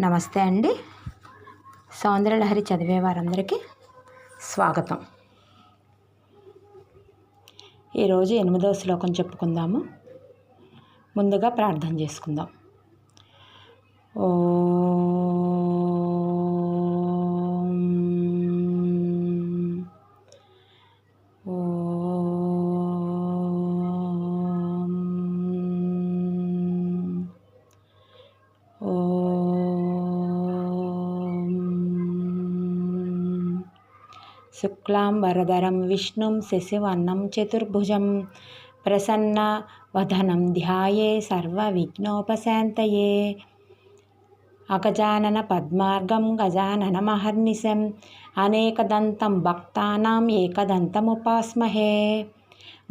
నమస్తే అండి. సౌందర్యలహరి చదివే వారందరికీ స్వాగతం. ఈరోజు ఎనిమిదవ శ్లోకం చెప్పుకుందాము. ముందుగా ప్రార్థన చేసుకుందాం. ఓ శుక్లాం వరదరం విష్ణుం శశివర్ణం చతుర్భుజం. ప్రసన్న వదనం ధ్యాయే సర్వవిఘ్నోపశాంతయే. అగజానన పద్మార్గం గజాననమహర్నిశం అనేకదంతం భక్తానాం ఏకదంతముపాస్మహే.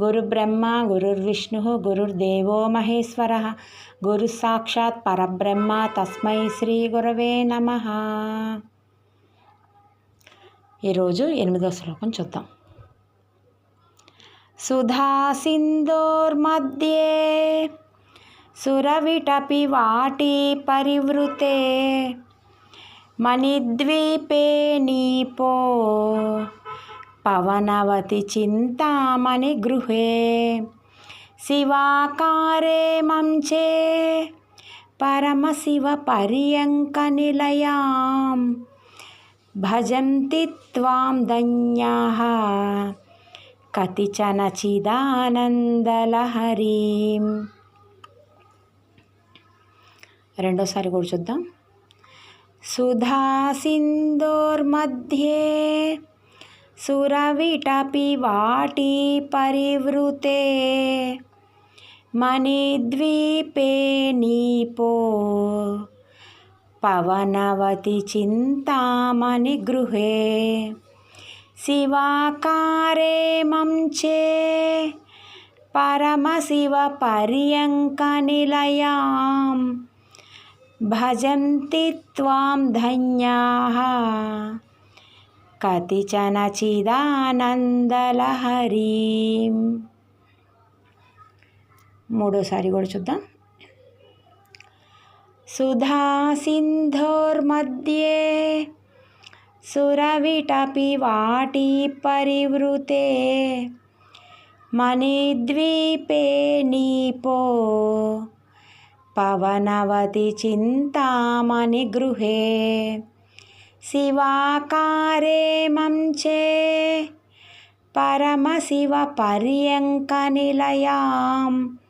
గురుబ్రహ్మ గురుర్విష్ణు గురుర్దేవో మహేశ్వర. గురుసాక్షాత్ పరబ్రహ్మ తస్మై శ్రీ గురవే నమ. ఈరోజు ఎనిమిదో శ్లోకం చూద్దాం. సుధా సింధోర్మధ్యే సురవిటపి వాటి పరివృతే మణిద్వీపే నీపో పవనవతి చింతామణి గృహే శివాకారే మంచే పరమశివ పర్యంక నిలయాం భజంతి త్వాం ధన్యాః కతిచన చిదానందలహరీం రెండోసారి కూడా చూద్దాం. సుధా సింధోర్మధ్యే సురవిటపి వాటి పరివృతే మణిద్వీపే నీపో పవనవతి చింతామణి గృహే. శివాకారే మంచే పరమశివ పర్యంక నిలయాం. భజంతి త్వాం ధన్యాః. కతిచన చిదానందలహరీం. మూడోసారి కూడా చూద్దాం. सुधासिन्धोर्मध्ये सुरविटपि वाटी परिवृते मणिद्वीपे नीपो पवनवति चिन्तामणिगृहे शिवाकारे मञ्चे परमशिवपर्यङ्कनिलयाम्।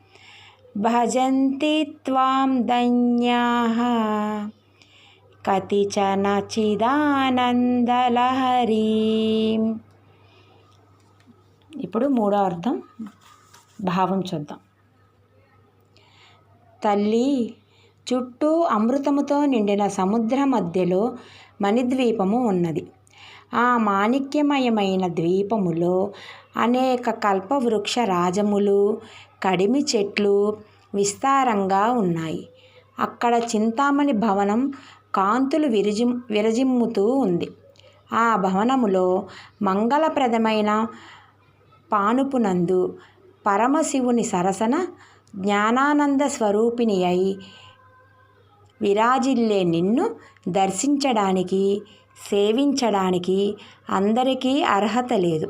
భజంతి త్వాం ధన్యాః. కతిచన చిదానందలహరీం. ఇప్పుడు మూడో అర్థం. భావం చూద్దాం. తల్లి చుట్టూ అమృతముతో నిండిన సముద్ర మధ్యలో మణిద్వీపము ఉన్నది. ఆ మాణిక్యమయమైన ద్వీపములో అనేక కల్పవృక్ష రాజములు కడిమి చెట్లు విస్తారంగా ఉన్నాయి. అక్కడ చింతామణి భవనం కాంతులు విరజి విరజిమ్ముతూ ఉంది. ఆ భవనములో మంగళప్రదమైన పానుపునందు పరమశివుని సరసన జ్ఞానానంద స్వరూపిణి అయి విరాజిల్లే నిన్ను దర్శించడానికి సేవించడానికి అందరికీ అర్హత లేదు.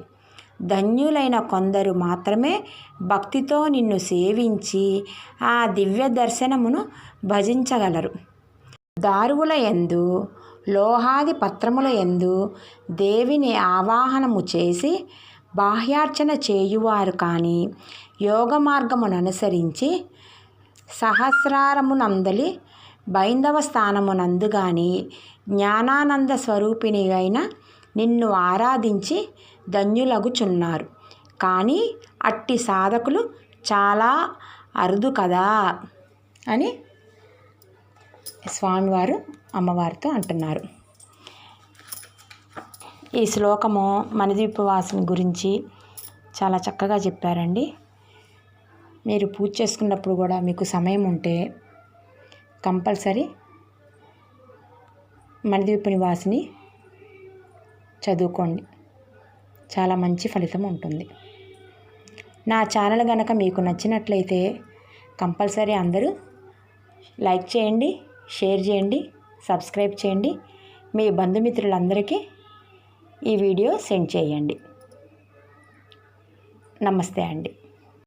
ధన్యులైన కొందరు మాత్రమే భక్తితో నిన్ను సేవించి ఆ దివ్య దర్శనమును భజించగలరు. దారువుల ఎందు లోహాది పత్రముల ఎందు దేవిని ఆవాహనము చేసి బాహ్యార్చన చేయువారు కానీ యోగ మార్గమును అనుసరించి సహస్రారమునందలి బైందవ స్థానమునందుగాని జ్ఞానానంద స్వరూపిణి అయిన నిన్ను ఆరాధించి ధన్యులగుచున్నారు. కానీ అట్టి సాధకులు చాలా అరుదు కదా? అని స్వామివారు అమ్మవారితో అంటున్నారు. ఈ శ్లోకము మణిదీపవాసిని గురించి చాలా చక్కగా చెప్పారండి. మీరు పూజ చేసుకున్నప్పుడు కూడా మీకు సమయం ఉంటే కంపల్సరీ మణిదీప నివాసిని చదువుకోండి. చాలా మంచి ఫలితం ఉంటుంది. నా ఛానల్ కనుక మీకు నచ్చినట్లయితే కంపల్సరీ అందరూ లైక్ చేయండి షేర్ చేయండి సబ్స్క్రైబ్ చేయండి. మీ బంధుమిత్రులందరికీ ఈ వీడియో సెండ్ చేయండి. నమస్తే అండి.